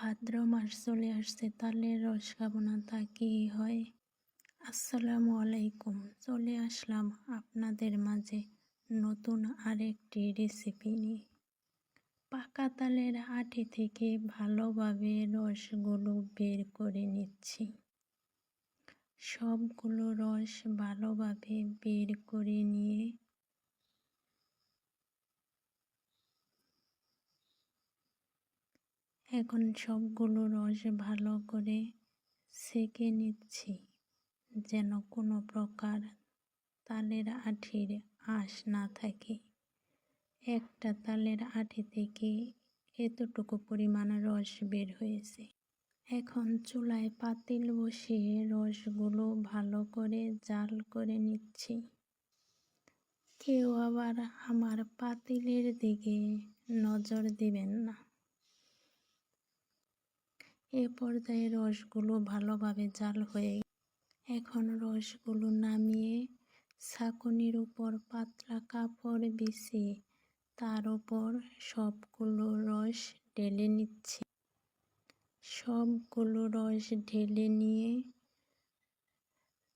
ভাদ্র মাস চলে আসছে তালের রস না তা কি হয়? আসসালামু আলাইকুম। চলে আসলাম আপনাদের মাঝে নতুন আরেকটি রেসিপি নিয়ে। পাকা তালের আটি থেকে ভালোভাবে রসগুলো বের করে নিচ্ছি। সবগুলো রস ভালোভাবে বের করে নিয়ে এখন সবগুলো রস ভালো করে সেকে নিচ্ছি, যেন কোনো প্রকার তালের আঠির আঁশ না থাকে। একটা তালের আঠি থেকে এতটুকু পরিমাণ রস বের হয়েছে। এখন চুলায় পাতিল বসিয়ে রসগুলো ভালো করে জাল করে নিচ্ছি। কেউ আবার আমার পাতিলের দিকে নজর দিবেন না। এ পর্যায়ে রসগুলো ভালোভাবে জাল হয়ে এখন রসগুলো নামিয়ে ছাকনির উপর পাতলা কাপড় বিছিয়ে তার উপর সবগুলো রস ঢেলে নিচ্ছি। সবগুলো রস ঢেলে নিয়ে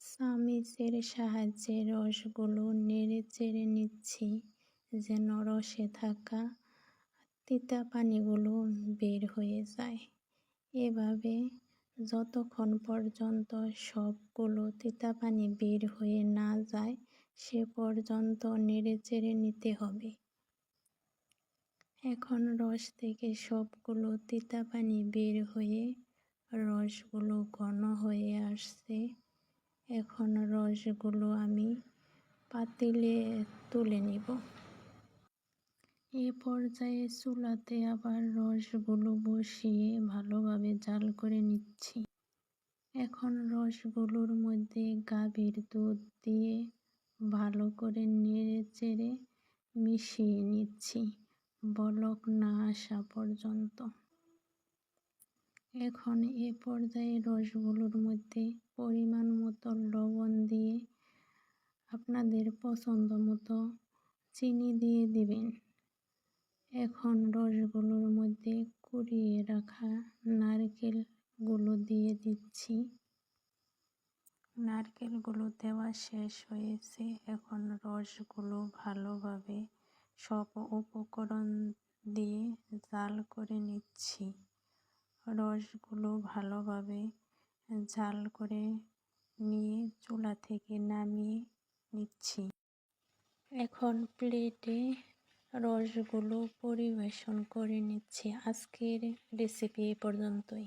চামিচের সাহায্যে রসগুলো নেড়ে চেড়ে নিচ্ছি যেন রসে থাকা তিতা পানিগুলো বের হয়ে যায়। এভাবে যতক্ষণ পর্যন্ত সবগুলো তিতা পানি বের হয়ে না যায়, সে পর্যন্ত নেড়ে চেড়ে নিতে হবে। এখন রস থেকে সবগুলো তিতা পানি বের হয়ে রসগুলো ঘন হয়ে আসছে। এখন রসগুলো আমি পাতিলে তুলে নিব। এ পর্যায়ে চুলাতে আবার রসগুলো বসিয়ে ভালোভাবে জাল করে নিচ্ছি। এখন রসগুলোর মধ্যে গাভীর দুধ দিয়ে ভালো করে নেড়ে চেড়ে মিশিয়ে নিচ্ছি, বলক না আসা পর্যন্ত। এখন এ পর্যায়ে রসগুলোর মধ্যে পরিমাণ মতো লবণ দিয়ে আপনাদের পছন্দ মতো চিনি দিয়ে দিবেন। এখন রসগুলোর মধ্যে কুড়িয়ে রাখা নারকেলগুলো দিয়ে দিচ্ছি। নারকেলগুলো দেওয়া শেষ হয়েছে। এখন রসগুলো ভালোভাবে সব উপকরণ দিয়ে জাল করে নিচ্ছি। রসগুলো ভালোভাবে জাল করে নিয়ে চুলা থেকে নামিয়ে নিচ্ছি। এখন প্লেটে রসগুলো পরিবেশন করে নিচ্ছি। আজকের রেসিপি এ পর্যন্তই।